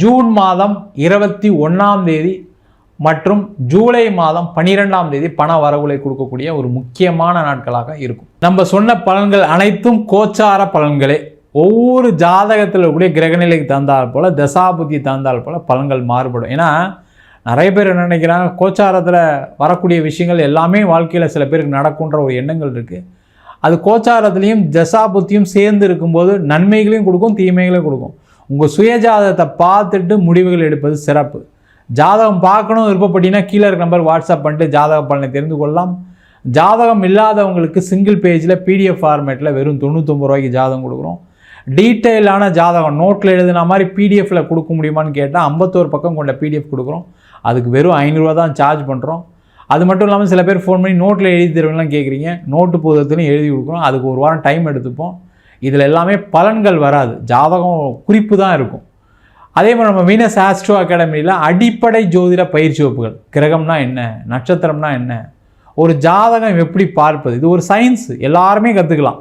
June மாதம் இருபத்தி ஒன்றாம் தேதி மற்றும் ஜூலை மாதம் பனிரெண்டாம் தேதி பண வரவுகளை கொடுக்கக்கூடிய ஒரு முக்கியமான நாட்களாக இருக்கும். நம்ம சொன்ன பலன்கள் அனைத்தும் கோச்சார பலன்களே. ஒவ்வொரு ஜாதகத்தில் இருக்கக்கூடிய கிரகநிலைக்கு தந்தால் போல் தசாபுத்தி தந்தால் போல் பலன்கள் மாறுபடும். ஏன்னா நிறைய பேர் என்ன நினைக்கிறாங்க கோச்சாரத்தில் வரக்கூடிய விஷயங்கள் எல்லாமே வாழ்க்கையில் சில பேருக்கு நடக்குன்ற ஒரு எண்ணங்கள் இருக்குது அது கோச்சாரத்துலேயும் தசாபுத்தியும் சேர்ந்து இருக்கும்போது நன்மைகளையும் கொடுக்கும் தீமைகளையும் கொடுக்கும். உங்கள் சுயஜாதகத்தை பார்த்துட்டு முடிவுகள் எடுப்பது சிறப்பு. ஜாதகம் பார்க்கணும் விருப்பப்பட்டீங்கன்னா கீழே இருக்க நம்பர் வாட்ஸ்அப் பண்ணிட்டு ஜாதக பலனை தெரிந்து கொள்ளலாம். ஜாதகம் இல்லாதவங்களுக்கு சிங்கிள் பேஜில் பிடிஎஃப் ஃபார்மேட்டில் வெறும் தொண்ணூத்தொம்பது ரூபாய்க்கு ஜாதகம் கொடுக்குறோம். டீட்டெயிலான ஜாதகம் நோட்டில் எழுதுன மாதிரி பிடிஎஃப்பில் கொடுக்க முடியுமான்னு கேட்டால் ஐம்பத்தோரு பக்கம் கொண்ட பிடிஎஃப் கொடுக்குறோம். அதுக்கு வெறும் ஐநூறுரூவா தான் சார்ஜ் பண்ணுறோம் அது மட்டும் இல்லாமல் சில பேர் ஃபோன் பண்ணி நோட்டில் எழுதி தருவீங்களாம் கேட்குறீங்க நோட்டு புத்தகத்துலையும் எழுதி கொடுக்குறோம். அதுக்கு ஒரு வாரம் டைம் எடுத்துப்போம். இதில் எல்லாமே பலன்கள் வராது. ஜாதகம் குறிப்பு தான் இருக்கும். அதே மாதிரி நம்ம வீனஸ் ஆஸ்ட்ரோ அகாடமியில் அடிப்படை ஜோதிட பயிற்சி வகுப்புகள். கிரகம்னா என்ன? நட்சத்திரம்னா என்ன? ஒரு ஜாதகம் எப்படி பார்ப்பது? இது ஒரு சயின்ஸ் எல்லாருமே கற்றுக்கலாம்